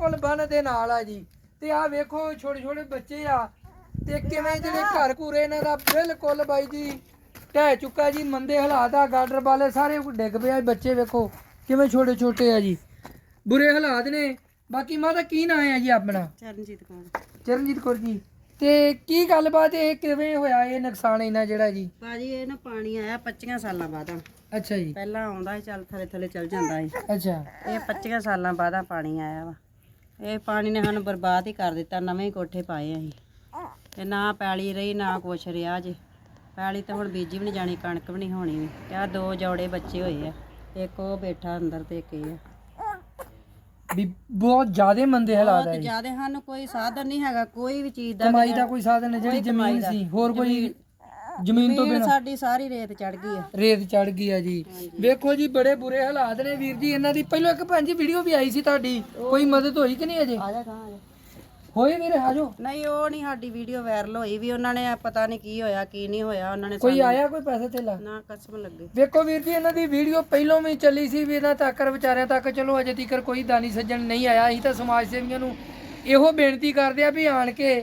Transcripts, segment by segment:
ਬਿਲਕੁਲ ਬੰਨ ਦੇ ਨਾਲ ਆ ਜੀ। ਤੇ ਆ ਵੇਖੋ ਛੋਟੇ ਛੋਟੇ ਬੱਚੇ ਆ। ਤੇ ਕਿਵੇਂ ਜਿਹੜੇ ਘਰ ਘੂਰੇ ਇਹਨਾਂ ਦਾ ਬਿਲਕੁਲ ਬਾਈ ਜੀ ਢਹਿ ਚੁੱਕਾ ਜੀ ਮੰਦੇ ਹਾਲਾਤ ਆ ਗਾਰਡਰ ਵਾਲੇ ਸਾਰੇ ਡਿੱਗ ਪਏ ਆ ਬੱਚੇ ਵੇਖੋ ਕਿਵੇਂ ਛੋਟੇ ਛੋਟੇ ਆ ਜੀ। ਬੁਰੇ ਹਾਲਾਤ ਨੇ। ਬਾਕੀ ਮਾਤਾ ਕੀ ਨਾਂ ਹੈ ਜੀ ਆਪਣਾ? ਚਰਨਜੀਤ ਕੌਰ। ਚਰਨਜੀਤ ਕੌਰ ਜੀ। ਤੇ ਕੀ ਗੱਲਬਾਤ ਇਹ ਕਿਵੇਂ ਹੋਇਆ ਇਹ ਨੁਕਸਾਨ ਇਹਨਾਂ ਜਿਹੜਾ ਜੀ? ਭਾਜੀ ਇਹ ਨਾ ਪਾਣੀ ਆਇਆ 25 ਸਾਲਾਂ ਬਾਅਦ। ਅੱਛਾ ਜੀ। ਪਹਿਲਾਂ ਆਉਂਦਾ ਸੀ ਚੱਲ ਥਲੇ ਥਲੇ ਚੱਲ ਜਾਂਦਾ ਸੀ। ਅੱਛਾ। ਇਹ 25 ਸਾਲਾਂ ਬਾਅਦ ਆ ਪਾਣੀ ਆਇਆ ਵਾ। ਇਹ ਪਾਣੀ ਨੇ ਸਾਨੂੰ ਬਰਬਾਦ ਹੀ ਕਰ ਦਿੱਤਾ ਨਵੇਂ ਹੀ ਕੋਠੇ ਪਾਏ ਅਸੀਂ। ਤੇ ਨਾ ਪੈਲੀ ਰਹੀ ਨਾ ਕੁਛ ਰਿਹਾ ਜੇ। ਪੈਲੀ ਤਾਂ ਹੁਣ ਬੀਜੀ ਵੀ ਨਹੀਂ ਜਾਣੀ ਕਣਕ ਵੀ ਨਹੀਂ ਹੋਣੀ। ਵੀ ਤੇ ਆਹ ਦੋ ਜੋੜੇ ਬੱਚੇ ਹੋਏ ਆ ਇੱਕ ਉਹ ਬੈਠਾ ਅੰਦਰ ਤੇ ਇੱਕ ਇਹ ਆ। ਵੀ ਬਹੁਤ ਜ਼ਿਆਦੇ ਮੰਦੇ ਹਾਲਾਤ ਬਹੁਤ ਜੀ ਜ਼ਿਆਦਾ ਸਾਨੂੰ ਕੋਈ ਸਾਧਨ ਨਹੀਂ ਹੈਗਾ ਕੋਈ ਵੀ ਚੀਜ਼ ਦਾ ਕਮਾਈ ਦਾ ਕੋਈ ਸਾਧਨ ਨਹੀਂ ਜਿਹੜੀ ਜ਼ਮੀਨ ਸੀ ਹੋਰ ਕੋਈ ਜ਼ਮੀਨ ਤੋਂ ਜ਼ਮੀਨ ਸਾਡੀ ਸਾਰੀ ਰੇਤ ਚੜ ਗਈ ਆ। ਰੇਤ ਚੜ ਗਈ ਆ ਜੀ। ਵੇਖੋ ਜੀ ਬੜੇ ਬੁਰੇ ਹਾਲਾਤ ਨੇ ਵੀਰ ਜੀ ਇਹਨਾਂ ਦੀ। ਪਹਿਲਾਂ ਇੱਕ ਭੈਣ ਜੀ ਵੀਡੀਓ ਵੀ ਆਈ ਸੀ ਤੁਹਾਡੀ। ਕੋਈ ਮਦਦ ਹੋਈ ਕਿ ਨਹੀਂ ਅਜੇ? ਆ ਜਾ ਕਹਾਂ ਹੋਈ ਵੀਰੇ ਆਜੋ ਨਹੀਂ ਉਹ ਨਹੀਂ ਸਾਡੀ ਵੀਡੀਓ ਵਾਇਰਲ ਹੋਈ ਵੀ। ਉਹਨਾਂ ਨੇ ਪਤਾ ਨਹੀਂ ਕੀ ਹੋਇਆ ਕੀ ਨਹੀਂ ਹੋਇਆ। ਉਹਨਾਂ ਨੇ ਕੋਈ ਆਇਆ ਕੋਈ ਪੈਸੇ ਧੇਲਾ ਨਾ ਕਸਮ ਲੱਗੇ। ਵੇਖੋ ਵੀਰ ਜੀ ਇਹਨਾਂ ਦੀ ਵੀਡੀਓ ਪਹਿਲੋਂ ਵੀ ਚੱਲੀ ਸੀ ਵੀ ਇਹਨਾਂ ਤੱਕ ਵਿਚਾਰਿਆਂ ਤੱਕ ਚਲੋ ਅਜੇ ਤੀਕਰ ਕੋਈ ਦਾਨੀ ਸੱਜਣ ਨਹੀਂ ਆਇਆ। ਅਸੀਂ ਤਾਂ ਸਮਾਜ ਸੇਵੀਆਂ ਨੂੰ ਇਹੋ ਬੇਨਤੀ ਕਰਦੇ ਆ ਵੀ ਆਣ ਕੇ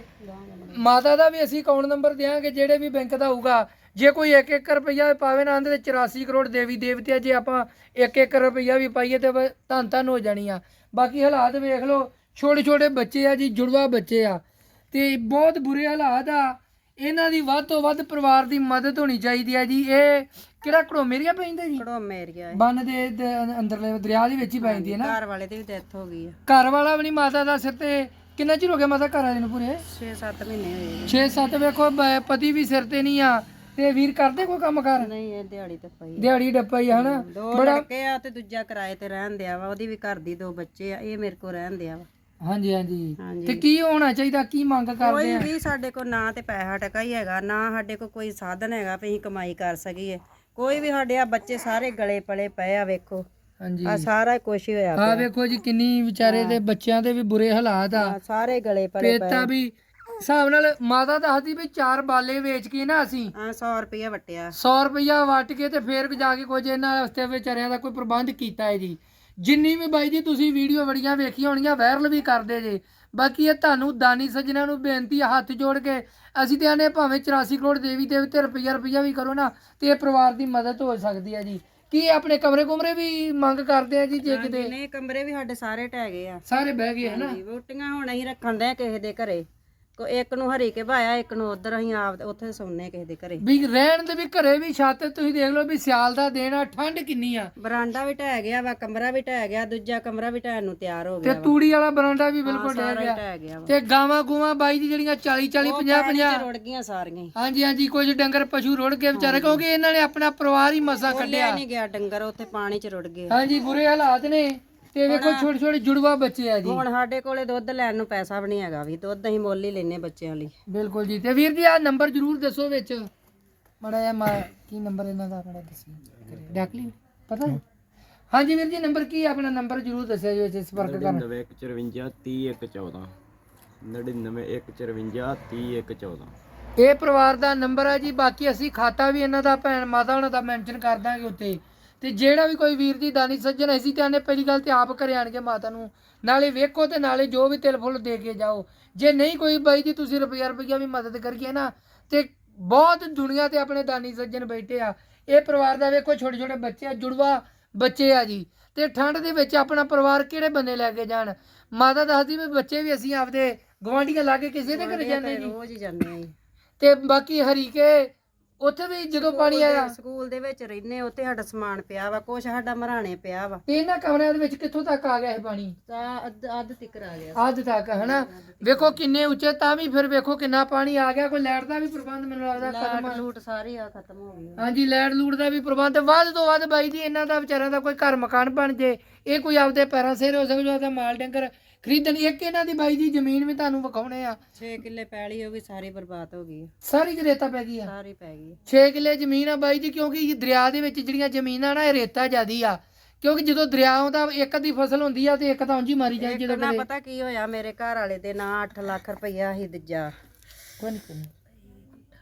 ਮਾਤਾ ਦਾ ਵੀ ਅਸੀਂ ਅਕਾਊਂਟ ਨੰਬਰ ਦਿਆਂਗੇ ਜਿਹੜੇ ਵੀ ਬੈਂਕ ਦਾ ਹੋਊਗਾ। ਜੇ ਕੋਈ 1-1 ਰੁਪਈਆ ਪਾਵੇ ਨਾ ਆਂਦੇ ਤੇ 84 ਕਰੋੜ ਦੇਵੀ ਦੇਵਤੇ ਜੇ ਆਪਾਂ 1-1 ਰੁਪਈਆ ਵੀ ਪਾਈਏ ਤੇ ਧੰਨ ਧੰਨ ਹੋ ਜਾਣੀ ਆ। ਬਾਕੀ ਹਾਲਾਤ ਵੇਖ ਲਓ ਛੋਟੇ ਛੋਟੇ ਬੱਚੇ ਆ ਜੀ ਜੁੜਵਾ ਬੱਚੇ ਆ। ਤੇ ਬਹੁਤ ਬੁਰੇ ਹਾਲਾਤ ਆ। ਇਹਨਾਂ ਦੀ ਵੱਧ ਤੋਂ ਵੱਧ ਪਰਿਵਾਰ ਦੀ ਮਦਦ ਹੋਣੀ ਚਾਹੀਦੀ ਆ ਜੀ। ਇਹ ਕਿਹੜਾ ਘੜੋਮੇਰੀਆ ਪੈਂਦਾ ਜੀ? ਕੜੋ ਮੇਰੀਆ ਬੰਨ ਦੇ ਦ- ਅੰਦਰਲੇ ਦਰਿਆ ਦੇ ਵਿੱਚ ਹੀ ਪੈਂਦੀ ਹੈ ਨਾ। ਘਰ ਵਾਲੇ ਦੀ ਵੀ ਡੈਥ ਹੋ ਗਈ ਆ। ਘਰ ਵਾਲਾ ਵੀ ਨਹੀਂ ਮਾਤਾ ਦਾ ਸਿਰ ਤੇ ਕਿੰਨਾ ਚਿਰ ਹੋ ਗਿਆ ਮਾਤਾ ਘਰ ਵਾਲੇ ਨੂੰ ਪੂਰੇ? 6-7 ਮਹੀਨੇ ਹੋਏ 6-7 ਵੇਖੋ ਬ- ਪਤੀ ਵੀ ਸਿਰ ਤੇ ਨਹੀਂ ਆ। ਤੇ ਵੀਰ ਕਰਦੇ ਕੋਈ ਕੰਮ ਕਰ? ਨਹੀਂ ਇਹ ਦਿਹਾੜੀ ਤੇ ਪਈ ਦਿਹਾੜੀ ਡੱਪਾ ਹੀ ਆ ਹਨਾ? ਦੋ ਲੜਕੇ ਆ ਤੇ ਦੂਜਾ ਕਿਰਾਏ ਤੇ ਰਹਿਣ ਦਿਆ ਵਾ ਉਹਦੀ ਵੀ ਘਰ ਦੀ ਦੋ ਬੱਚੇ ਆ ਇਹ ਮੇਰੇ ਕੋਲ ਰਹਿਣ ਦਿਆ ਵਾ। ਹਾਂਜੀ ਹਾਂਜੀ। ਹਾਂਜੀ। ਤੇ ਕੀ ਹੋਣਾ ਚਾਹੀਦਾ ਕੀ ਮੰਗ ਕਰਦੇ ਕੋਈ ਆ? ਵੀ ਸਾਡੇ ਕੋਲ ਨਾ ਤੇ ਪੈਸਾ ਟਕਾ ਹੀ ਹੈਗਾ ਨਾ ਸਾਡੇ ਕੋਲ ਕੋਈ ਸਾਧਨ ਹੈਗਾ ਵੀ ਅਸੀਂ ਕਮਾਈ ਕਰ ਸਕੀਏ। ਕੋਈ ਵੀ ਸਾਡੇ ਆ ਬੱਚੇ ਸਾਰੇ ਗਲੇ ਪਲੇ ਪਏ ਆ ਵੇਖੋ। ਹਾਂਜੀ। ਆ ਸਾਰਾ ਕੁਛ ਹੀ ਹੋਇਆ ਆ ਵੇਖੋ ਜੀ ਕਿੰਨੀ ਵਿਚਾਰੇ ਦੇ ਬੱਚਿਆਂ ਦੇ ਵੀ ਬੁਰੇ ਹਾਲਾਤ ਆ। ਆ ਸਾਰੇ ਗਲੇ ਪਲੇ ਪੇਤਾ ਵੀ ਹਿਸਾਬ ਨਾਲ ਮਾਤਾ ਦੱਸਦੀ ਵੀ ਚਾਰ ਬਾਲੇ ਵੇਚ ਕੇ ਨਾ ਅਸੀਂ। ਆ 100 ਰੁਪਇਆ ਵਟਿਆ। 100 ਰੁਪਇਆ ਵਟ ਕੇ ਤੇ ਫੇਰ ਜਾ ਕੇ ਕੁਝ ਇਹਨਾਂ ਵਾਸਤੇ ਵਿਚਾਰਿਆਂ ਦਾ ਕੋਈ ਪ੍ਰਬੰਧ ਕੀਤਾ ਹੈ ਜੀ। ਜਿੰਨੀ ਵੀ ਬਾਈ ਜੀ ਤੁਸੀਂ ਵੀਡੀਓ ਬੜੀਆਂ ਵੇਖੀਆਂ ਹੋਣਗੀਆਂ ਵਾਇਰਲ ਵੀ ਕਰਦੇ ਜੇ। ਬਾਕੀ ਇਹ ਤੁਹਾਨੂੰ ਦਾਨੀ ਸੱਜਣਾ ਨੂੰ ਬੇਨਤੀ ਹੈ ਹੱਥ ਜੋੜ ਕੇ ਅਸੀਂ ਤੇ ਆਨੇ ਭਾਵੇਂ 84 ਕਰੋੜ ਦੇਵੀ ਦੇਵ ਤੇ ਰੁਪਈਆ ਰੁਪਈਆ ਵੀ ਕਰੋ ਨਾ ਤੇ ਇਹ ਪਰਿਵਾਰ ਦੀ ਮਦਦ ਹੋ ਸਕਦੀ ਹੈ ਜੀ। ਕੀ ਆਪਣੇ ਕਮਰੇ ਕੁਮਰੇ ਵੀ ਮੰਗ ਕਰਦੇ ਆ ਜੀ ਜੇ ਕਿਤੇ? ਨਹੀਂ ਕਮਰੇ ਵੀ ਸਾਡੇ ਸਾਰੇ ਢਹਿ ਗਏ ਆ। ਸਾਰੇ ਬਹਿ ਗਏ ਹਨਾ ਵੋਟੀਆਂ ਹੁਣ ਅਸੀਂ ਰੱਖਣ ਦੇ ਕਿਸੇ ਦੇ ਘਰੇ। ਕੋ ਇੱਕ ਨੂੰ ਹਰੀ ਕੇ ਭਾਇਆ ਇੱਕ ਨੂੰ ਉਧਰ ਅਸੀਂ ਆਪ ਉੱਥੇ ਸੌਂਨੇ ਕਿਸੇ ਦੇ ਘਰੇ। ਵੀ ਰਹਿਣ ਦੇ ਵੀ ਘਰੇ ਵੀ ਛੱਤ ਤੁਸੀਂ ਦੇਖ ਲਓ ਵੀ ਸਿਆਲ ਦਾ ਦਿਨ ਆ ਠੰਡ ਕਿੰਨੀ ਆ। ਬਰਾਂਡਾ ਵੀ ਢਹਿ ਗਿਆ ਵਾ ਕਮਰਾ ਵੀ ਢਹਿ ਗਿਆ ਦੂਜਾ ਕਮਰਾ ਵੀ ਢਹਿਣ ਨੂੰ ਤਿਆਰ ਹੋ ਤੇ ਗਿਆ ਤੂੜੀ ਵਾਲਾ ਬਰਾਂਡਾ ਵੀ ਬਿਲਕੁਲ ਡਹਿ ਸਾਰਾ ਹੀ ਗਿਆ। ਢਹਿ ਗਿਆ ਵਾ। ਤੇ ਗਾਵਾਂ ਗੂਵਾਂ ਬਾਈ ਦੀ ਜਿਹੜੀਆਂ 40 40 50 50 ਤੇ ਰੁੜ ਗਈਆਂ ਸਾਰੀਆਂ ਹੀ। ਹਾਂਜੀ ਹਾਂਜੀ ਕੁਝ ਡੰਗਰ ਪਸ਼ੂ ਰੁੜ ਗਏ ਵਿਚਾਰੇ ਕਿਉਂਕਿ ਇਹਨਾਂ ਨੇ ਆਪਣਾ ਪਰਿਵਾਰ ਹੀ ਮਸਾ ਕੱਢਿਆ। ਨਹੀਂ ਗਿਆ ਡੰਗਰ ਉੱਥੇ ਪਾਣੀ 'ਚ ਰੁੜ ਗਏ। ਹਾਂਜੀ ਬੁਰੇ ਹਾਲਾਤ ਨੇ। ਤੇ ਵੇਖੋ ਛੋਟੇ ਛੋਟੇ ਜੁੜਵਾ ਬੱਚੇ ਆ ਜੀ। ਹੁਣ ਸਾਡੇ ਕੋਲੇ ਦੁੱਧ ਲੈਣ ਨੂੰ ਪੈਸਾ ਵੀ ਨਹੀਂ ਹੈਗਾ ਵੀ ਦੁੱਧ ਅਸੀਂ ਮੁੱਲ ਹੀ ਲੈਨੇ ਬੱਚਿਆਂ ਲਈ। ਬਿਲਕੁਲ ਜੀ ਤੇ ਵੀਰ ਜੀ ਆ ਨੰਬਰ ਜਰੂਰ ਦੱਸੋ ਵਿੱਚ। ਮੜਾ ਜਿਹਾ ਮਾ- ਕੀ ਨੰਬਰ ਇਹਨਾਂ ਦਾ ਮੜਾ ਦੱਸੀ। ਡਾਕ ਲਈ। ਪਤਾ ਹੈ? ਹਾਂਜੀ ਵੀਰ ਜੀ ਨੰਬਰ ਕੀ ਹੈ? ਆਪਣਾ ਨੰਬਰ ਜਰੂਰ ਦੱਸਿਆ ਜੀ ਵਿੱਚ ਸੰਪਰਕ ਕਰਨ। 9154 30114 99154 30114 ਇਹ ਪਰਿਵਾਰ ਦਾ ਨੰਬਰ ਹੈ ਜੀ ਬਾਕੀ ਅਸੀਂ ਖਾਤਾ ਵੀ ਇਹਨਾਂ ਦਾ ਭੈਣ ਮਾਤਾ ਉਹਨਾਂ ਦਾ ਮੈਂਸ਼ਨ ਕਰ ਦਾਂਗੇ ਉੱਤੇ। ਤੇ ਜਿਹੜਾ ਵੀ ਕੋਈ ਵੀਰ ਦੀ ਦਾਨੀ ਸੱਜਣ ਅਸੀਂ ਤੇ ਆਨੇ ਪਹਿਲੀ ਗੱਲ ਤੇ ਆਪ ਘਰੇ ਆਣ ਕੇ ਮਾਤਾ ਨੂੰ। ਨਾਲੇ ਵੇਖੋ ਤੇ ਨਾਲੇ ਜੋ ਵੀ ਤਿਲ ਫੁੱਲ ਦੇ ਕੇ ਜਾਓ। ਜੇ ਨਹੀਂ ਕੋਈ ਬਾਈ ਜੀ ਤੁਸੀਂ ਰੁਪਈਆ ਰੁਪਈਆ ਵੀ ਮਦਦ ਕਰੀਏ ਨਾ ਤੇ ਬਹੁਤ ਦੁਨੀਆ ਤੇ ਆਪਣੇ ਦਾਨੀ ਸੱਜਣ ਬੈਠੇ ਆ। ਇਹ ਪਰਿਵਾਰ ਦਾ ਵੇਖੋ ਛੋਟੇ ਛੋਟੇ ਬੱਚੇ ਆ ਜੁੜਵਾ ਬੱਚੇ ਆ ਜੀ। ਤੇ ਠੰਡ ਦੇ ਵਿੱਚ ਆਪਣਾ ਪਰਿਵਾਰ ਕਿਹੜੇ ਬੰਨੇ ਲੈ ਕੇ ਜਾਣ? ਮਾਤਾ ਦੱਸਦੀ ਵੀ ਬੱਚੇ ਵੀ ਅਸੀਂ ਆਪਦੇ ਗਵਾਂਢੀਆਂ ਲਾਗੇ ਕਿਸੇ ਦੇ ਘਰੇ ਜਾਂਦੇ ਜੀ। ਰੋਜ਼ ਹੀ ਜਾਂਦੇ ਆ ਜੀ। ਤੇ ਬਾਕੀ ਹਰੀਕੇ ਉੱਥੇ ਵੀ ਜਦੋਂ ਪਾਣੀ ਆਇਆ। ਸਕੂਲ ਦੇ ਵਿੱਚ ਰਹਿੰਨੇ ਉੱਥੇ ਸਾਡਾ ਸਮਾਨ ਪਿਆ ਵਾ ਕੁਛ ਸਾਡਾ ਮਰਾਣੇ ਪਿਆ ਵਾ। ਤੇ ਇਹਨਾਂ ਕਮਰਿਆਂ ਦੇ ਵਿੱਚ ਕਿੱਥੋਂ ਤੱਕ ਆ ਗਿਆ ਇਹ ਪਾਣੀ? ਤਾਂ ਅੱਧ ਅੱਧ ਤਿੱਕਰ ਆ ਗਿਆ। ਅੱਧ ਤੱਕ ਹਨਾ? ਵੇਖੋ ਕਿੰਨੇ ਉੱਚੇ ਤਾਂ ਵੀ ਫਿਰ ਵੇਖੋ ਕਿੰਨਾ ਪਾਣੀ ਆ ਗਿਆ। ਕੋਈ ਲਾਈਟ ਦਾ ਵੀ ਪ੍ਰਬੰਧ ਮੈਨੂੰ ਲੱਗਦਾ ਖਤਮ ਲਾਟ ਲੂਟ ਸਾਰੀ ਆ ਖਤਮ ਹੋ ਗਈ ਹਾਂਜੀ ਲਾਈਟ ਲੂਟ ਦਾ ਵੀ ਪ੍ਰਬੰਧ। ਵੱਧ ਤੋਂ ਵੱਧ ਬਾਈ ਜੀ ਇਹਨਾਂ ਦਾ ਵਿਚਾਰਿਆਂ ਦਾ ਕੋਈ ਘਰ ਮਕਾਨ ਬਣ ਜੇ ਇਹ ਕੋਈ ਆਪਦੇ ਪੈਰਾਂ ਸਿਰ ਹੋ ਸਕਦਾ ਮਾਲ ਡੰਗਰ ਖਰੀਦਣ ਇੱਕ ਇਹਨਾਂ ਦੀ ਬਾਈ ਜੀ ਜ਼ਮੀਨ ਵੀ ਤੁਹਾਨੂੰ ਵਿਖਾਉਣੇ ਆ? 6 ਕਿੱਲੇ ਪੈਲੀ ਉਹ ਵੀ ਸਾਰੀ ਬਰਬਾਦ ਹੋ ਗਈ। ਸਾਰੀ ਚ ਰੇਤਾ ਪੈ ਗਈ ਆ? ਸਾਰੀ ਪੈ ਗਈ ਆ। 6 ਕਿੱਲੇ ਜ਼ਮੀਨ ਆ ਬਾਈ ਜੀ ਕਿਉਂਕਿ ਇਹ ਦਰਿਆ ਦੇ ਵਿੱਚ ਜਿਹੜੀਆਂ ਜ਼ਮੀਨਾਂ ਨਾ ਇਹ ਰੇਤਾ ਜ਼ਿਆਦੀ ਆ। ਕਿਉਂਕਿ ਜਦੋਂ ਦਰਿਆ ਆਉਂਦਾ ਇੱਕ ਦੀ ਫਸਲ ਹੁੰਦੀ ਆ ਤੇ ਇੱਕ ਤਾਂ ਉਂਝ ਹੀ ਮਾਰੀ ਜਾਂਦੀ ਜਦੋਂ ਨਾ ਪਤਾ ਕੀ ਹੋਇਆ ਮੇਰੇ ਘਰ ਵਾਲੇ ਦੇ ਨਾਂ 8 ਲੱਖ ਰੁਪਈਆ ਸੀ ਦਿੱਜਾ। ਕੋਈ ਨਹੀਂ ਕੋਈ ਨਹੀਂ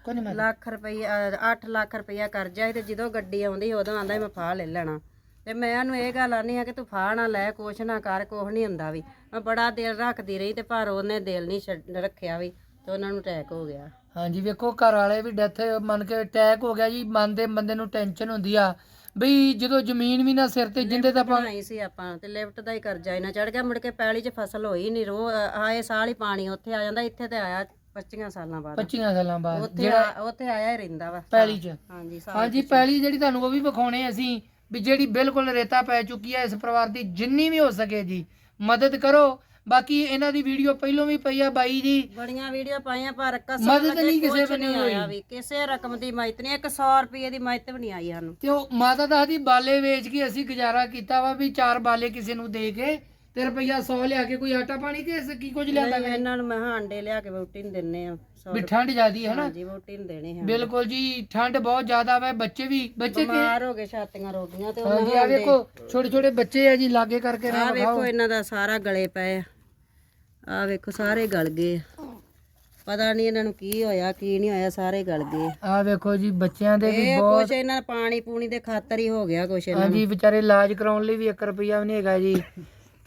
ਕੋਈ ਨਹੀਂ ਲੱਖ ਰੁਪਈਆ 8 ਲੱਖ ਰੁਪਈਆ ਕਰਜ਼ਾ ਸੀ ਤੇ ਜਦੋਂ ਗੱਡੀ ਆਉਂਦੀ ਉਦੋਂ ਆਂਦਾ ਮੈਂ ਫਾਹ ਲੈ ਲੈਣਾ। ਤੇ ਮੈਂ ਉਹਨੂੰ ਇਹ ਗੱਲ ਆਨੀ ਆ ਕਿ ਤੂੰ ਫਾਹ ਨਾ ਲੈ ਕੁਛ ਨਾ ਕਰ ਕੁਛ ਨਹੀਂ ਹੁੰਦਾ ਵੀ। ਮੈਂ ਬੜਾ ਦਿਲ ਰੱਖਦੀ ਰਹੀ ਤੇ ਪਰ ਉਹਨੇ ਦਿਲ ਨਹੀਂ ਛੱਡ- ਰੱਖਿਆ ਵੀ ਤੇ ਉਹਨਾਂ ਨੂੰ ਅਟੈਕ ਹੋ ਗਿਆ। ਹਾਂਜੀ ਵੇਖੋ ਘਰ ਵਾਲੇ ਵੀ ਡੈਥ ਮੰਨ ਕੇ ਅਟੈਕ ਹੋ ਗਿਆ ਜੀ ਮਨ ਦੇ ਬੰਦੇ ਨੂੰ ਟੈਨਸ਼ਨ ਹੁੰਦੀ ਆ। ਬਈ ਜਦੋਂ ਜ਼ਮੀਨ ਵੀ ਨਾ ਸਿਰ ਤੇ ਜਿੰਦੇ ਤਾਂ ਆਪਾਂ ਬਣਾਈ ਸੀ ਆਪਾਂ ਤੇ ਲਿਫਟ ਦਾ ਹੀ ਕਰਜ਼ਾ ਇਹਨਾਂ ਚੜ ਗਿਆ ਮੁੜ ਕੇ ਪੈਲੀ 'ਚ ਫਸਲ ਹੋਈ ਨਹੀਂ ਰੋ ਆਏ ਸਾਲ ਹੀ ਪਾਣੀ ਉੱਥੇ ਆ ਜਾਂਦਾ ਇੱਥੇ ਤੇ ਆਇਆ 25 ਸਾਲਾਂ ਬਾਅਦ। 25 ਸਾਲਾਂ ਬਾਅਦ ਉੱਥੇ ਆ- ਉੱਥੇ ਆਇਆ ਹੀ ਰਹਿੰਦਾ ਵਾ ਪੈਲੀ 'ਚ। ਹਾਂਜੀ ਹਾਂਜੀ ਪਹਿਲੀ ਜਿਹੜੀ ਤੁਹਾਨੂੰ ਉਹ ਵੀ ਵਿਖਾਉਣੇ ਅਸੀਂ। ਵੀ ਜਿਹੜੀ ਬਿਲਕੁਲ ਰੇਤਾ ਪੈ ਚੁੱਕੀ ਹੈ ਇਸ ਪਰਿਵਾਰ ਦੀ ਜਿੰਨੀ ਵੀ ਹੋ ਸਕੇ ਜੀ ਮਦਦ ਕਰੋ। ਬਾਕੀ ਇਹਨਾਂ ਦੀ ਵੀਡੀਓ ਪਹਿਲੋਂ ਵੀ ਪਈ ਆ ਬਾਈ ਜੀ। ਬੜੀਆਂ ਵੀਡੀਓ ਪਾਈਆਂ ਪਰ ਕਸਮ ਮਦਦ ਨਹੀਂ ਕਿਸੇ ਬਣੀ ਨਹੀਂ ਹੋਈ। ਕਿਸੇ ਰਕਮ ਦੀ ਮਾਇਤ ਨਹੀਂ 100 ਰੁਪਏ ਦੀ ਮਾਇਤ ਵੀ ਨਹੀਂ ਆਈ ਸਾਨੂੰ। ਤੇ ਉਹ ਮਾਤਾ ਦੱਸਦੀ ਬਾਲੇ ਵੇਚ ਕੇ ਅਸੀਂ ਗੁਜ਼ਾਰਾ ਕੀਤਾ ਵਾ ਵੀ ਚਾਰ ਬਾਲੇ ਕਿਸੇ ਨੂੰ ਦੇ ਕੇ ਤੇ ਰੁਪਈਆ 100 ਲਿਆ ਕੇ ਕੋਈ ਆਟਾ ਪਾਣੀ ਕੇ ਕੀ ਕੁਝ ਲਿਆਂਦਾ ਨਹੀਂ, ਇਹਨਾਂ ਨੂੰ ਮੈਂ ਕਿਹਾ ਆਂਡੇ ਲਿਆ ਕੇ ਵੋਟੀ ਨੂੰ ਦਿੰਨੇ ਆ ਸੌ ਵੀ ਠੰਡ ਜ਼ਿਆਦੀ ਹੈ ਨਾ? ਹਾਂਜੀ ਵੋਟੀ ਨੂੰ ਦੇਣੇ ਆ ਬਿਲਕੁਲ ਜੀ ਠੰਡ ਬਹੁਤ ਜ਼ਿਆਦਾ ਵਾ ਬੱਚੇ ਵੀ ਬੱਚੇ ਕੀ ਬਿਮਾਰ ਹੋ ਗਏ ਛਾਤੀਆਂ ਰੋਗੀਆਂ ਤੇ ਉਹਨਾਂ ਹਾਂਜੀ ਆ ਵੇਖੋ ਛੋਟੇ ਛੋਟੇ ਬੱਚੇ ਆ ਜੀ ਲਾਗੇ ਕਰਕੇ ਨਾ ਆ ਵੇਖੋ ਇਹਨਾਂ ਦਾ ਸਾਰਾ ਗਲੇ ਪਏ ਆ। ਆ ਵੇਖੋ ਸਾਰੇ ਗਲ ਗਏ ਆ। ਪਤਾ ਨਹੀਂ ਇਹਨਾਂ ਨੂੰ ਕੀ ਹੋਇਆ ਕੀ ਨਹੀਂ ਹੋਇਆ ਸਾਰੇ ਗਲ ਗਏ ਆ। ਵੇਖੋ ਜੀ ਬੱਚਿਆਂ ਦੇ ਵੀ ਇਹ ਬਹੁਤ ਕੁਛ ਇਹਨਾਂ ਪਾਣੀ ਪੂਣੀ ਦੇ ਖਾਤਰ ਹੀ ਹੋ ਗਿਆ ਕੁਛ ਇਹਨਾਂ ਹਾਂਜੀ ਵਿਚਾਰੇ ਇਲਾਜ ਕਰਾਉਣ ਲਈ ਵੀ 1 ਰੁਪਿਆ ਵੀ ਨਹੀਂ ਹੈਗਾ ਜੀ।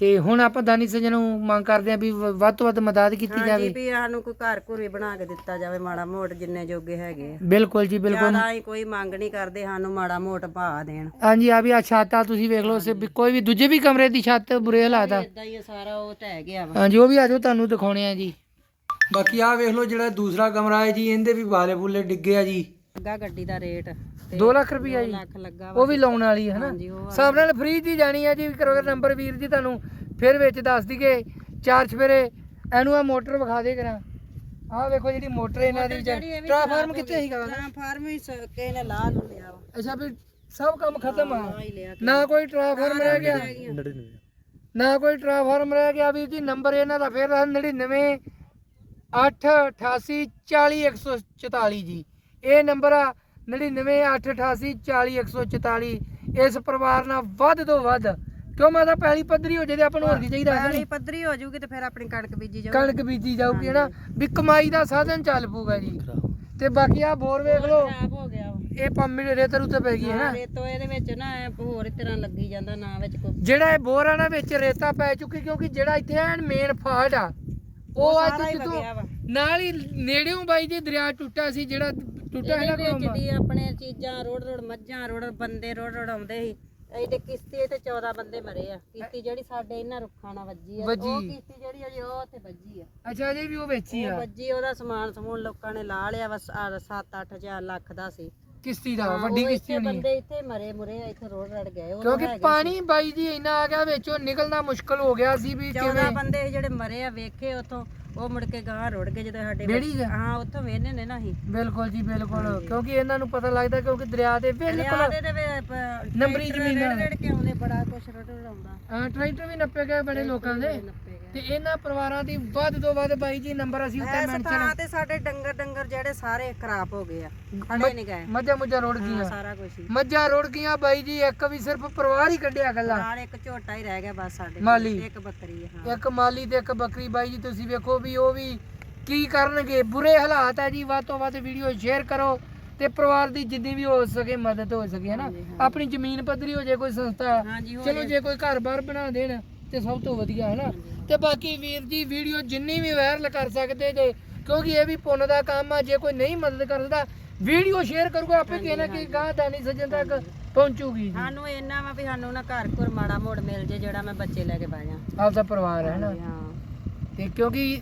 ਤੇ ਹੁਣ ਆਪਾਂ ਦਾਨੀ ਸੱਜਣ ਨੂੰ ਮੰਗ ਕਰਦੇ ਆ ਵੀ ਵੱਧ ਤੋਂ ਵੱਧ ਮਦਦ ਕੀਤੀ ਹਾਂਜੀ ਜਾਵੇ। ਵੀ ਸਾਨੂੰ ਕੋਈ ਘਰ ਘੁਰ ਵੀ ਬਣਾ ਕੇ ਦਿੱਤਾ ਜਾਵੇ ਮਾੜਾ ਮੋਟ ਜਿੰਨੇ ਜੋਗੇ ਹੈਗੇ ਆ। ਬਿਲਕੁਲ ਜੀ ਬਿਲਕੁਲ। ਜ਼ਿਆਦਾ ਹੀ ਕੋਈ ਮੰਗ ਨਹੀਂ ਕਰਦੇ ਸਾਨੂੰ ਮਾੜਾ ਮੋਟ ਭਾ ਦੇਣ। ਹਾਂਜੀ ਆ ਵੀ ਆ ਛੱਤ ਆ ਤੁਸੀਂ ਵੇਖ ਲਓ ਸੇ ਵੀ ਕੋਈ ਵੀ ਦੂਜੇ ਵੀ ਕਮਰੇ ਦੀ ਛੱਤ ਬੁਰੇ ਹਾਲਾਤ ਆ। ਇਦਾਂ ਹੀ ਆ ਸਾਰਾ ਉਹ ਢਹਿ ਗਿਆ ਵਾ। ਹਾਂਜੀ ਉਹ ਵੀ ਆਜੋ ਤੁਹਾਨੂੰ ਦਿਖਾਉਣੇ ਆ ਜੀ। ਬਾਕੀ ਆ ਵੇਖ ਲਓ ਜਿਹੜਾ ਦੂਸਰਾ ਕਮਰਾ ਹੈ ਜੀ ਇਹਦੇ ਵੀ ਬਾਲੇ ਬੁੱਲੇ ਡਿੱਗੇ ਆ ਜੀ। ਗੱਡੀ ਦਾ ਰੇਟ। 2 ਲੱਖ ਰੁਪਈਆ ਜੀ। ਲੱਖ ਲੱਗਾ ਵਾ ਉਹ ਵੀ ਲਾਉਣ ਵਾਲੀ ਹੈ ਨਾ। ਹਾਂਜੀ ਉਹ ਸਭ ਨਾਲ ਫ੍ਰੀ ਦੀ ਜਾਣੀ ਹੈ ਜੀ ਕਰੋ ਨੰਬਰ ਵੀਰ ਜੀ ਤੁਹਾਨੂੰ ਫਿਰ ਵਿੱਚ ਦੱਸ ਦਈਏ ਚਾਰ ਚਫੇਰੇ ਇਹਨੂੰ ਆ ਮੋਟਰ ਵਿਖਾ ਦੇ ਕਰਾਂ। ਆਹ ਵੇਖੋ ਜਿਹੜੀ ਮੋਟਰ ਇਹਨਾਂ ਦੀ ਟ੍ਰਾਂਸਫਾਰਮ ਕਿੱਥੇ ਸੀਗਾ? ਟ੍ਰਾਂਸਫਾਰਮ ਹੀ ਸ- ਕਿਸੇ ਨੇ ਲਾ ਲੂ ਲਿਆ ਵਾ। ਅੱਛਾ ਵੀ ਸਭ ਕੰਮ ਖਤਮ ਆ। ਆ ਹੀ ਲਿਆ ਨਾ ਕੋਈ ਟ੍ਰਾਂਸਫਾਰਮ ਰਹਿ ਗਿਆ। ਨਾ ਕੋਈ ਟ੍ਰਾਂਸਫਾਰਮ ਰਹਿ ਗਿਆ ਵੀਰ ਜੀ ਨੰਬਰ ਇਹਨਾਂ ਦਾ ਫੇਰ 99 8 88 40 144 ਜੀ। ਇਹ ਨੰਬਰ ਆ 99 8 88 40 144 ਇਸ ਪਰਿਵਾਰ ਨਾਲ ਵੱਧ ਤੋਂ ਵੱਧ ਕਿਉਂ ਮੈਂ ਤਾਂ ਪਹਿਲੀ ਪੱਧਰੀ ਹੋ ਜੇ ਤੇ ਆਪਾਂ ਨੂੰ ਹੋਰ ਕੀ ਚਾਹੀਦਾ ਹੈ ਪੈਲੀ ਪੱਧਰੀ ਹੋ ਜੂਗੀ ਤੇ ਫਿਰ ਆਪਣੀ ਕਣਕ ਬੀਜੀ ਜਾਊ ਕਣਕ ਬੀਜੀ ਜਾਊਗੀ ਨਾ? ਵੀ ਕਮਾਈ ਦਾ ਸਾਧਨ ਚੱਲ ਪੂਗਾ ਜੀ। ਤੇ ਬਾਕੀ ਆ ਬੋਰ ਵੇਖ ਲਓ। ਖਰਾਬ ਹੋ ਗਿਆ ਇਹ ਪੰਮੀ ਦੇ ਰੇਤਰ ਉੱਤੇ ਪੈ ਗਈ ਹੈ ਨਾ? ਰੇਤੋ ਇਹਦੇ ਵਿੱਚ ਨਾ ਹੋਰ ਤਰ੍ਹਾਂ ਲੱਗੀ ਜਾਂਦਾ ਨਾ ਵਿੱਚ ਕੋਈ। ਜਿਹੜਾ ਇਹ ਬੋਰ ਆ ਨਾ ਵਿੱਚ ਰੇਤਾ ਪੈ ਚੁੱਕੀ ਕਿਉਂਕਿ ਜਿਹੜਾ ਇੱਥੇ ਐਨ ਮੇਨ ਫਾਲਟ ਆ ਉਹ ਵਗਿਆ ਵਾ। ਨਾਲ ਹੀ ਨੇੜਿਓਂ ਬਾਈ ਜੀ ਦਰਿਆ ਟੁੱਟਾ ਸੀ ਜਿਹੜਾ ਟੁੱਟਾ ਹੈ ਨਾ ਕੋਲ ਵਿੱਚ ਦੀ ਆਪਣੇ ਚੀਜ਼ਾਂ ਰੋੜ ਰੋੜ ਮੱਝਾਂ ਰੋੜ ਬੰਦੇ ਰੋੜ ਰੋੜ ਆਉਂਦੇ ਸੀ। ਇਹਦੇ ਕਿਸ਼ਤੀ ਤੇ 14 ਬੰਦੇ ਮਰੇ ਆ। ਕਿਸ਼ਤੀ ਜਿਹੜੀ ਸਾਡੇ ਇਹਨਾਂ ਰੁੱਖਾਂ ਨਾਲ ਵੱਜੀ ਆ। ਉਹ ਵੱਜੀ। ਕਿਸ਼ਤੀ ਜਿਹੜੀ ਅਜੇ ਉਹ ਉੱਥੇ ਵੱਜੀ ਆ। ਅੱਛਾ ਜੀ ਵੀ ਉਹ ਵੇਚੀ ਉਹ ਆ। ਵੱਜੀ ਉਹਦਾ ਸਮਾਨ ਸਮੂਨ ਲੋਕਾਂ ਨੇ ਲਾ ਲਿਆ। ਬਸ 7-8 ਹਜ਼ਾਰ ਲੱਖ ਦਾ ਸੀ। ਕਿਸ਼ਤੀ ਦਾ ਵੱਡੀ ਉਹ ਕਿਸ਼ਤੀ ਇੱਥੇ ਹੋਣੀ ਬੰਦੇ ਇੱਥੇ ਮਰੇ ਮੁਰੇ ਇੱਥੇ ਰੋੜ ਰੜ ਗਏ। ਉਹ ਕਿਉਂਕਿ ਪਾਣੀ ਬਾਈ ਜੀ ਇੰਨਾ ਆ ਗਿਆ ਵਿੱਚੋਂ ਨਿਕਲਣਾ ਮੁਸ਼ਕਲ ਹੋ ਗਿਆ ਸੀ ਵੀ 14 ਕਿਵੇਂ ਬੰਦੇ ਸੀ ਜਿਹੜੇ ਮਰੇ ਆ ਵੇਖੇ ਉਥੋਂ। ਉਹ ਮੁੜ ਕੇ ਗਾਂ ਰੁੜ ਗਏ ਜਦੋਂ ਸਾਡੇ ਬੇੜੀ ਚ? ਹਾਂ ਉੱਥੋਂ ਵੇਹਨੇ ਨੇ ਨਾ ਅਸੀਂ ਬਿਲਕੁਲ ਜੀ ਬਿਲਕੁਲ ਕਿਉਂਕਿ ਇਹਨਾਂ ਨੂੰ ਪਤਾ ਲੱਗਦਾ ਕਿਉਂਕਿ ਦਰਿਆ ਦੇ ਬਿਲਕੁਲ ਪ- ਨੰਬਰੀ ਜ਼ਮੀਨਾਂ। ਰੇੜ ਰੇੜ ਕੇ ਆਉਂਦੇ ਬੜਾ ਕੁਛ ਰੁੜ ਆਉਂਦਾ ਹਾਂ, ਟਰੈਕਟਰ ਵੀ ਨੱਪੇ ਗਏ ਬੜੇ ਲੋਕਾਂ ਦੇ। ਨੱਪੇ ਗਏ। ਤੇ ਇਹਨਾਂ ਪਰਿਵਾਰਾਂ ਦੀ ਵੱਧ ਤੋਂ ਵੱਧ ਬਾਈ ਜੀ ਨੰਬਰ ਅਸੀਂ ਉੱਤੇ ਇਸ ਮੈਂਸ਼ਨ ਥਾਂ ਤੇ ਸਾਡੇ ਡੰਗਰ ਡੰਗਰ ਜਿਹੜੇ ਸਾਰੇ ਖਰਾਬ ਹੋ ਗਏ ਆ। ਖੜੇ ਨਹੀਂ ਗਏ। ਮੱਝਾਂ ਮੁੱਝਾਂ ਰੋੜ ਗਈਆਂ। ਸਾਰਾ ਕੁਝ ਹੀ। ਮੱਝਾਂ ਰੁੜ ਗਈਆਂ ਬਾਈ ਜੀ ਇੱਕ ਵੀ ਸਿਰਫ ਪਰਿਵਾਰ ਹੀ ਕੱਢਿਆ ਗੱਲਾਂ ਨਾਲ ਇੱਕ ਝੋਟਾ ਹੀ ਰਹਿ ਗਿਆ ਬਸ ਸਾਡੇ ਕੋਲ, ਮਾਲੀ। ਇੱਕ ਬੱਕਰੀ ਹੈ। ਹਾਂ ਇੱਕ ਮਾਲੀ ਤੇ ਇੱਕ ਬੱਕਰੀ। ਬਾਈ ਜੀ ਤੁਸੀਂ ਵੇਖੋ ਵੀ ਉਹ ਵੀ ਕੀ ਕਰਨਗੇ। ਬੁਰੇ ਹਾਲਾਤ ਹੈ ਜੀ ਵੱਧ ਤੋਂ ਵੱਧ ਵੀਡੀਓ ਸ਼ੇਅਰ ਕਰੋ। ਤੇ ਪਰਿਵਾਰ ਦੀ ਜਿੰਨੀ ਵੀ ਹੋ ਸਕੇ ਮਦਦ ਹੋ ਸਕੇ ਹਨਾ? ਆਪਣੀ ਜ਼ਮੀਨ ਪੱਧਰੀ ਹੋ ਜੇ ਕੋਈ ਸੰਸਥਾ ਚਲੋ ਜੇ। ਕੋਈ ਘਰ-ਬਾਰ ਬਣਾ ਦੇਣ ਤੇ ਸਭ ਤੋਂ ਵਧੀਆ ਹਨਾ? ਤੇ ਬਾਕੀ ਵੀਰ ਜੀ ਵੀਡੀਓ ਜਿੰਨੀ ਵੀ ਵਾਇਰਲ ਕਰ ਸਕਦੇ ਜੇ ਕਿਉਂਕਿ ਇਹ ਵੀ ਪੁੰਨ ਦਾ ਕੰਮ ਆ ਜੇ ਕੋਈ ਨਹੀਂ ਮਦਦ ਕਰਦਾ ਵੀਡੀਓ ਸ਼ੇਅਰ ਕਰੂਗਾ ਆਪੇ ਕਿਸੇ ਨਾ ਕਿਸੇ ਗਾਂ ਦਾਨੀ ਸੱਜਣ ਤੱਕ ਪਹੁੰਚੂਗੀ ਜੀ। ਸਾਨੂੰ ਇੰਨਾ ਵਾ ਵੀ ਸਾਨੂੰ ਨਾ ਘਰ ਘਰ ਮਾੜਾ ਮੋੜ ਮਿਲ ਜੇ ਜਿਹੜਾ ਮੈਂ ਬੱਚੇ ਲੈ ਕੇ ਬਹਿ ਜਾ। ਆਪਦਾ ਪਰਿਵਾਰ ਹੈ ਨਾ ਤੇ ਕਿਉਂਕਿ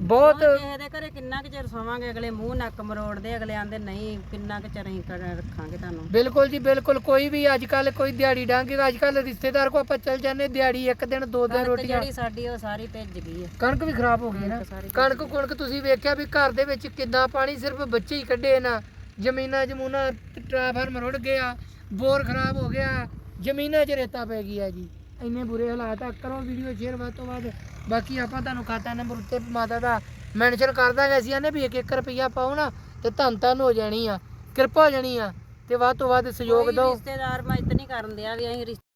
ਬਹੁਤ ਕਿਸੇ ਦੇ ਘਰੇ ਕਿੰਨਾ ਕੁ ਚਿਰ ਸੋਵਾਂਗੇ ਅਗਲੇ ਮੂੰਹ ਨੱਕ ਮਰੋੜਦੇ ਅਗਲੇ ਆਂਦੇ ਨਹੀਂ ਕਿੰਨਾ ਕੁ ਚਿਰ ਅਸੀਂ ਕਰ ਰੱਖਾਂਗੇ ਤੁਹਾਨੂੰ? ਬਿਲਕੁਲ ਜੀ ਬਿਲਕੁਲ ਕੋਈ ਵੀ ਅੱਜ ਕੱਲ ਕੋਈ ਦਿਹਾੜੀ ਡਾਂਗੇ ਅੱਜ ਕੱਲ ਰਿਸ਼ਤੇਦਾਰ ਕੋ ਆਪਾਂ ਚੱਲ ਜਾਂਦੇ ਦਿਹਾੜੀ ਇੱਕ ਦਿਨ ਦੋ ਦਿਨ ਕਣਕ ਰੋਟੀਆਂ। ਜਿਹੜੀ ਸਾਡੀ ਉਹ ਸਾਰੀ ਭਿੱਜ ਗਈ ਹੈ। ਕਣਕ ਵੀ ਖਰਾਬ ਹੋ ਗਈ ਨਾ। ਸਾਰੀ ਕਣਕ ਕੁਣਕ ਤੁਸੀਂ ਵੇਖਿਆ ਵੀ ਘਰ ਦੇ ਵਿੱਚ ਕਿੰਨਾ ਪਾਣੀ ਸਿਰਫ ਬੱਚੇ ਹੀ ਕੱਢੇ ਨਾ ਜ਼ਮੀਨਾਂ ਜਮੂਨਾ ਟ੍ਰਾਂਸਫਾਰਮਰ ਰੁੜ ਗਿਆ ਬੋਰ ਖਰਾਬ ਹੋ ਗਿਆ ਜ਼ਮੀਨਾਂ 'ਚ ਰੇਤਾ ਪੈ ਗਈ ਹੈ ਜੀ। ਇੰਨੇ ਬੁਰੇ ਹਾਲਾਤ ਆ। ਕਰੋ ਵੀਡੀਓ ਸ਼ੇਅਰ ਵੱਧ ਤੋਂ ਵੱਧ। ਬਾਕੀ ਆਪਾਂ ਤੁਹਾਨੂੰ ਖਾਤਾ ਨੰਬਰ ਉੱਤੇ ਮਾਤਾ ਦਾ ਮੈਂਸ਼ਨ ਕਰ ਦਾਂਗੇ ਅਸੀਂ ਆਨੇ ਵੀ ਇੱਕ ਇੱਕ ਰੁਪਈਆ ਪਾਓ ਨਾ ਤੇ ਧੰਨ ਧੰਨ ਹੋ ਜਾਣੀ ਆ ਕਿਰਪਾ ਹੋ ਜਾਣੀ ਆ ਤੇ ਵੱਧ ਤੋਂ ਵੱਧ ਸਹਿਯੋਗ ਦਿਓ। ਰਿਸ਼ਤੇਦਾਰ ਮੈਂ ਇਤਨੀ ਕਰਨ ਦਿਆ ਵੀ ਅਸੀਂ